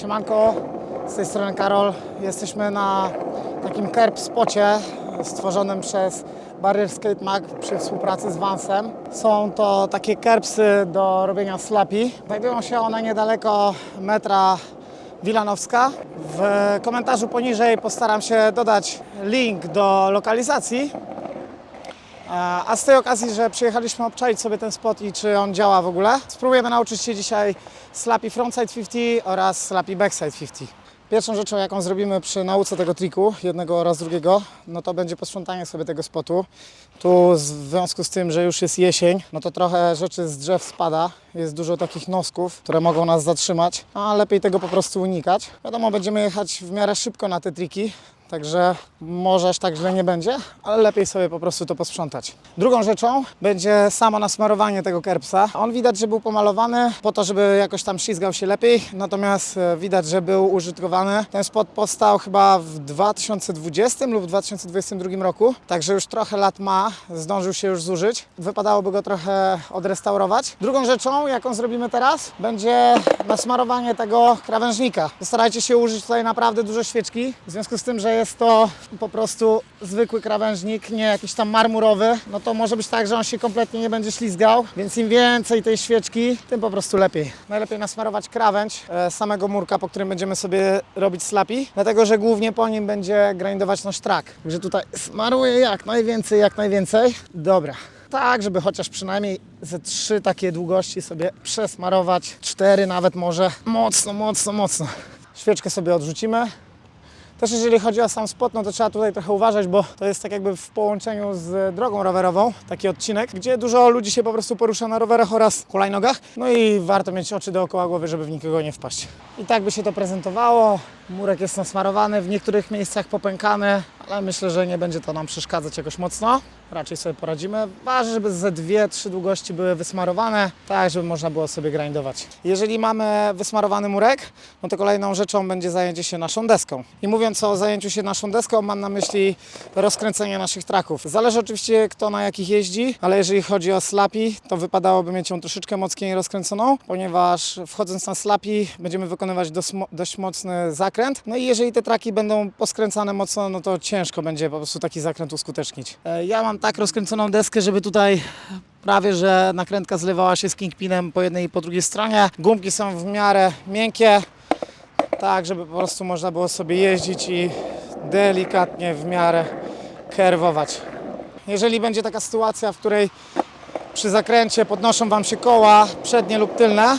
Siemanko, z tej strony Karol. Jesteśmy na takim kerb spocie stworzonym przez Barrier Skate Mag przy współpracy z Vansem. Są to takie kerbsy do robienia slapi. Znajdują się one niedaleko metra Wilanowska. W komentarzu poniżej postaram się dodać link do lokalizacji. A z tej okazji, że przyjechaliśmy obczaić sobie ten spot i czy on działa w ogóle, spróbujemy nauczyć się dzisiaj slappy frontside 50 oraz slappy backside 50. Pierwszą rzeczą, jaką zrobimy przy nauce tego triku, jednego oraz drugiego, no to będzie posprzątanie sobie tego spotu. Tu w związku z tym, że już jest jesień, no to trochę rzeczy z drzew spada. Jest dużo takich nosków, które mogą nas zatrzymać, a lepiej tego po prostu unikać. Wiadomo, będziemy jechać w miarę szybko na te triki, Także może aż tak źle nie będzie, ale lepiej sobie po prostu to posprzątać. Drugą rzeczą będzie samo nasmarowanie tego kerbsa. On widać, że był pomalowany po to, żeby jakoś tam ślizgał się lepiej, natomiast e, widać, że był użytkowany. Ten spot powstał chyba w 2020 lub 2022 roku, także już trochę lat ma, zdążył się już zużyć. Wypadałoby go trochę odrestaurować. Drugą rzeczą, jaką zrobimy teraz, będzie nasmarowanie tego krawężnika. Starajcie się użyć tutaj naprawdę dużo świeczki, w związku z tym, że jest to po prostu zwykły krawężnik, nie jakiś tam marmurowy, no to może być tak, że on się kompletnie nie będzie ślizgał, więc im więcej tej świeczki, tym po prostu lepiej. Najlepiej nasmarować krawędź e, samego murka, po którym będziemy sobie robić slapi, dlatego że głównie po nim będzie grindować nasz track. Także tutaj smaruję jak najwięcej, jak najwięcej. Dobra. Tak, żeby chociaż przynajmniej ze trzy takie długości sobie przesmarować, cztery nawet może. Mocno, mocno, mocno. Świeczkę sobie odrzucimy. Też jeżeli chodzi o sam spot, no to trzeba tutaj trochę uważać, bo to jest tak jakby w połączeniu z drogą rowerową, taki odcinek, gdzie dużo ludzi się po prostu porusza na rowerach oraz hulajnogach. No i warto mieć oczy dookoła głowy, żeby w nikogo nie wpaść. I tak by się to prezentowało. Murek jest nasmarowany, w niektórych miejscach popękany, ale myślę, że nie będzie to nam przeszkadzać jakoś mocno. Raczej sobie poradzimy. Ważne, żeby ze dwie, trzy długości były wysmarowane, tak żeby można było sobie grindować. Jeżeli mamy wysmarowany murek, no to kolejną rzeczą będzie zajęcie się naszą deską. I mówiąc o zajęciu się naszą deską, mam na myśli rozkręcenie naszych traków. Zależy oczywiście kto na jakich jeździ, ale jeżeli chodzi o slapi, to wypadałoby mieć ją troszeczkę mocniej rozkręconą, ponieważ wchodząc na slapi będziemy wykonywać dość mocny zakręt. No i jeżeli te traki będą poskręcane mocno, no to ciężko będzie po prostu taki zakręt uskutecznić. E, Ja mam tak rozkręconą deskę, żeby tutaj prawie że nakrętka zlewała się z kingpinem po jednej i po drugiej stronie. Gumki są w miarę miękkie, tak żeby po prostu można było sobie jeździć i delikatnie w miarę kerwować. Jeżeli będzie taka sytuacja, w której przy zakręcie podnoszą Wam się koła przednie lub tylne,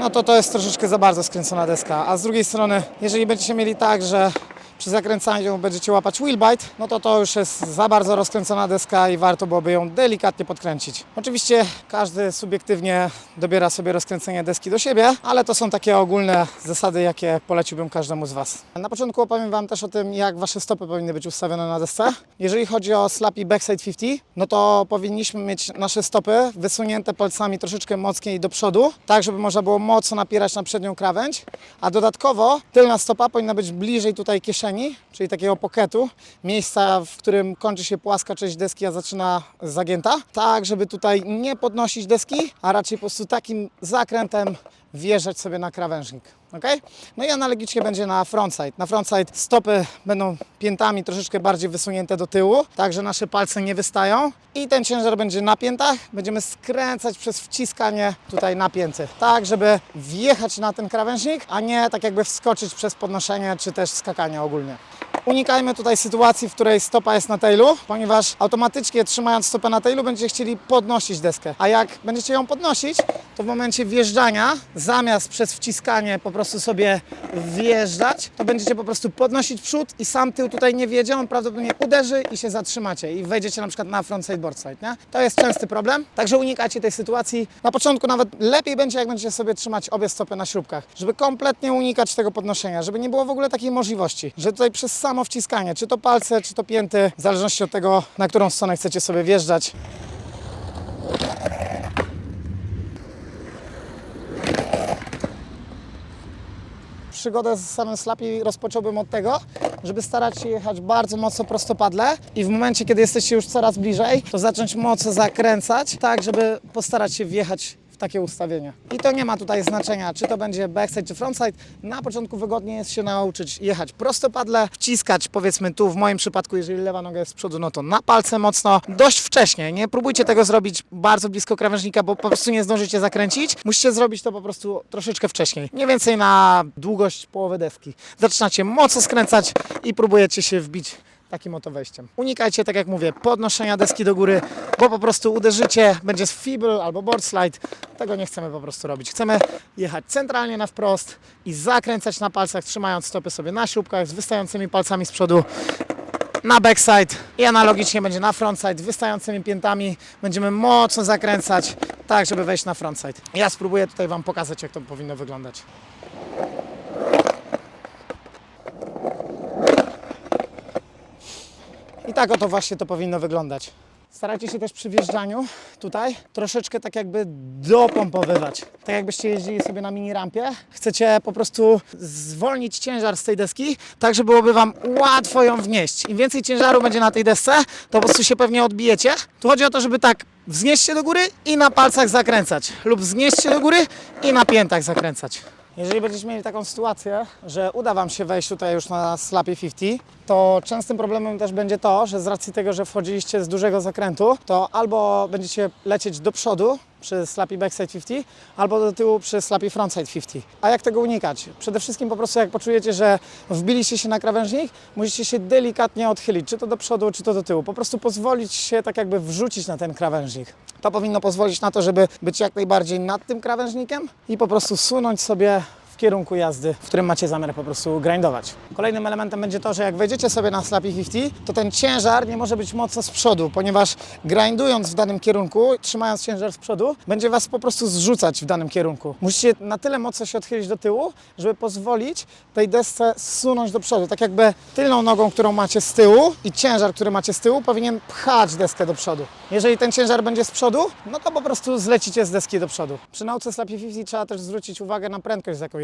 no to to jest troszeczkę za bardzo skręcona deska. A z drugiej strony, jeżeli będziecie mieli tak, że przy zakręcaniu będziecie łapać wheelbite, no to to już jest za bardzo rozkręcona deska i warto byłoby ją delikatnie podkręcić. Oczywiście każdy subiektywnie dobiera sobie rozkręcenie deski do siebie, ale to są takie ogólne zasady, jakie poleciłbym każdemu z Was. Na początku opowiem Wam też o tym, jak Wasze stopy powinny być ustawione na desce. Jeżeli chodzi o slappy backside 50, no to powinniśmy mieć nasze stopy wysunięte palcami troszeczkę mocniej do przodu, tak żeby można było mocno napierać na przednią krawędź, a dodatkowo tylna stopa powinna być bliżej tutaj kieszeni, czyli takiego pocketu, miejsca, w którym kończy się płaska część deski, a zaczyna zagięta, tak żeby tutaj nie podnosić deski, a raczej po prostu takim zakrętem wjeżdżać sobie na krawężnik. ok? No i analogicznie będzie na frontside. Na frontside stopy będą piętami troszeczkę bardziej wysunięte do tyłu, tak że nasze palce nie wystają i ten ciężar będzie na piętach. Będziemy skręcać przez wciskanie tutaj na pięty, tak żeby wjechać na ten krawężnik, a nie tak jakby wskoczyć przez podnoszenie czy też skakanie ogólnie. Unikajmy tutaj sytuacji, w której stopa jest na tailu, ponieważ automatycznie trzymając stopę na tailu będziecie chcieli podnosić deskę. A jak będziecie ją podnosić, to w momencie wjeżdżania, zamiast przez wciskanie po prostu sobie wjeżdżać, to będziecie po prostu podnosić przód i sam tył tutaj nie wjedzie, on prawdopodobnie uderzy i się zatrzymacie i wejdziecie na przykład na frontside, boardside, nie? To jest częsty problem, także unikacie tej sytuacji. Na początku nawet lepiej będzie, jak będziecie sobie trzymać obie stopy na śrubkach, żeby kompletnie unikać tego podnoszenia, żeby nie było w ogóle takiej możliwości, że tutaj przez samo wciskanie, czy to palce, czy to pięty, w zależności od tego, na którą stronę chcecie sobie wjeżdżać, przygodę z samym slapi rozpocząłbym od tego, żeby starać się jechać bardzo mocno prostopadle i w momencie, kiedy jesteście już coraz bliżej, to zacząć mocno zakręcać, tak żeby postarać się wjechać takie ustawienie. I to nie ma tutaj znaczenia, czy to będzie backside czy frontside. Na początku wygodnie jest się nauczyć jechać prostopadle, wciskać powiedzmy tu w moim przypadku, jeżeli lewa noga jest z przodu, no to na palce mocno, dość wcześnie. Nie próbujcie tego zrobić bardzo blisko krawężnika, bo po prostu nie zdążycie zakręcić. Musicie zrobić to po prostu troszeczkę wcześniej. Mniej więcej na długość połowy deski. Zaczynacie mocno skręcać i próbujecie się wbić takim oto wejściem. Unikajcie, tak jak mówię, podnoszenia deski do góry, bo po prostu uderzycie, będzie fibl albo board slide. Tego nie chcemy po prostu robić. Chcemy jechać centralnie na wprost i zakręcać na palcach, trzymając stopy sobie na śrubkach z wystającymi palcami z przodu na backside i analogicznie będzie na frontside z wystającymi piętami. Będziemy mocno zakręcać, tak żeby wejść na frontside. Ja spróbuję tutaj Wam pokazać, jak to powinno wyglądać. Tak oto właśnie to powinno wyglądać. Starajcie się też przy wjeżdżaniu tutaj troszeczkę tak jakby dopompowywać. Tak jakbyście jeździli sobie na mini rampie. Chcecie po prostu zwolnić ciężar z tej deski, tak żeby byłoby Wam łatwo ją wnieść. Im więcej ciężaru będzie na tej desce, to po prostu się pewnie odbijecie. Tu chodzi o to, żeby tak wznieść się do góry i na palcach zakręcać. Lub wznieść się do góry i na piętach zakręcać. Jeżeli będziecie mieli taką sytuację, że uda Wam się wejść tutaj już na slapie 50, to częstym problemem też będzie to, że z racji tego, że wchodziliście z dużego zakrętu, to albo będziecie lecieć do przodu przy slapie backside 50, albo do tyłu przy slapie frontside 50. A jak tego unikać? Przede wszystkim po prostu jak poczujecie, że wbiliście się na krawężnik, musicie się delikatnie odchylić, czy to do przodu, czy to do tyłu. Po prostu pozwolić się tak jakby wrzucić na ten krawężnik. To powinno pozwolić na to, żeby być jak najbardziej nad tym krawężnikiem i po prostu sunąć sobie kierunku jazdy, w którym macie zamiar po prostu grindować. Kolejnym elementem będzie to, że jak wejdziecie sobie na slapy 50, to ten ciężar nie może być mocno z przodu, ponieważ grindując w danym kierunku, trzymając ciężar z przodu, będzie Was po prostu zrzucać w danym kierunku. Musicie na tyle mocno się odchylić do tyłu, żeby pozwolić tej desce zsunąć do przodu. Tak jakby tylną nogą, którą macie z tyłu i ciężar, który macie z tyłu, powinien pchać deskę do przodu. Jeżeli ten ciężar będzie z przodu, no to po prostu zlecicie z deski do przodu. Przy nauce slapy 50 trzeba też zwrócić uwagę na prędkość, z jaką.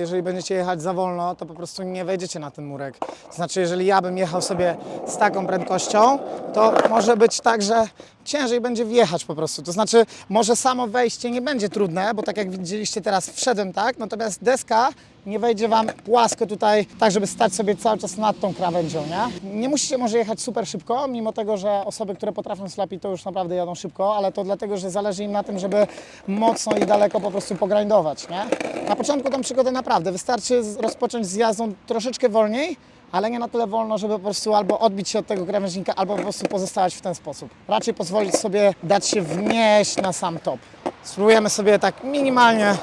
Jeżeli będziecie jechać za wolno, to po prostu nie wejdziecie na ten murek. To znaczy, jeżeli ja bym jechał sobie z taką prędkością, to może być tak, że ciężej będzie wjechać po prostu. To znaczy, może samo wejście nie będzie trudne, bo tak jak widzieliście teraz, wszedłem tak, natomiast deska nie wejdzie Wam płasko tutaj, tak żeby stać sobie cały czas nad tą krawędzią, nie? Nie musicie może jechać super szybko, mimo tego, że osoby, które potrafią slapić, to już naprawdę jadą szybko, ale to dlatego, że zależy im na tym, żeby mocno i daleko po prostu pogrindować, nie? Na początku tą przygodę naprawdę wystarczy rozpocząć z jazdą troszeczkę wolniej, ale nie na tyle wolno, żeby po prostu albo odbić się od tego krawężnika, albo po prostu pozostawać w ten sposób. Raczej pozwolić sobie dać się wnieść na sam top. Spróbujemy sobie tak minimalnie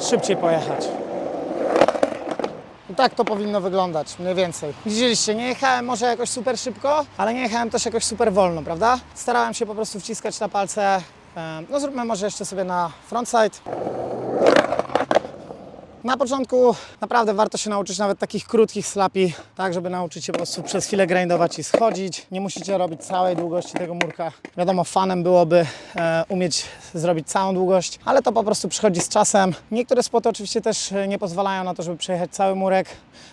szybciej pojechać. I tak to powinno wyglądać, mniej więcej. Widzieliście, nie jechałem może jakoś super szybko, ale nie jechałem też jakoś super wolno, prawda? Starałem się po prostu wciskać na palce. Em, No zróbmy może jeszcze sobie na frontside. Na początku naprawdę warto się nauczyć nawet takich krótkich slapi, tak żeby nauczyć się po prostu przez chwilę grindować i schodzić. Nie musicie robić całej długości tego murka. Wiadomo, fanem byłoby e, umieć zrobić całą długość, ale to po prostu przychodzi z czasem. Niektóre spoty oczywiście też e, nie pozwalają na to, żeby przejechać cały murek,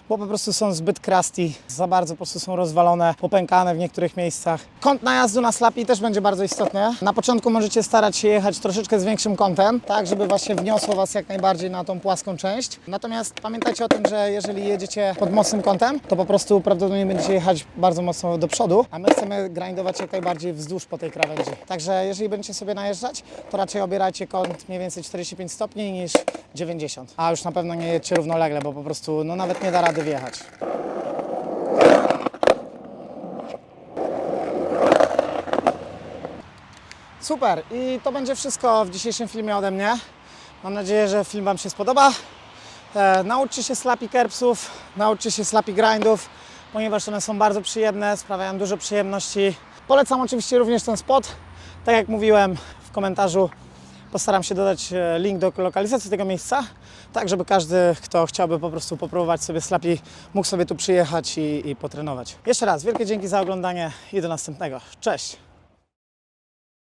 bo po prostu są zbyt crusty, za bardzo po prostu są rozwalone, popękane w niektórych miejscach. Kąt najazdu na slapi też będzie bardzo istotny. Na początku możecie starać się jechać troszeczkę z większym kątem, tak żeby właśnie wniosło Was jak najbardziej na tą płaską część. Natomiast pamiętajcie o tym, że jeżeli jedziecie pod mocnym kątem, to po prostu prawdopodobnie będziecie jechać bardzo mocno do przodu, a my chcemy grindować jak najbardziej wzdłuż po tej krawędzi. Także jeżeli będziecie sobie najeżdżać, to raczej obierajcie kąt mniej więcej 45 stopni niż 90. A już na pewno nie jedźcie równolegle, bo po prostu no, nawet nie da rady wjechać. Super i to będzie wszystko w dzisiejszym filmie ode mnie. Mam nadzieję, że film Wam się spodoba. E, nauczcie się slappy kerbsów, nauczcie się slappy grindów, ponieważ one są bardzo przyjemne, sprawiają dużo przyjemności. Polecam oczywiście również ten spot. Tak jak mówiłem w komentarzu, postaram się dodać e, link do lokalizacji tego miejsca, tak żeby każdy, kto chciałby po prostu popróbować sobie slappy, mógł sobie tu przyjechać i, i potrenować. Jeszcze raz wielkie dzięki za oglądanie i do następnego. Cześć!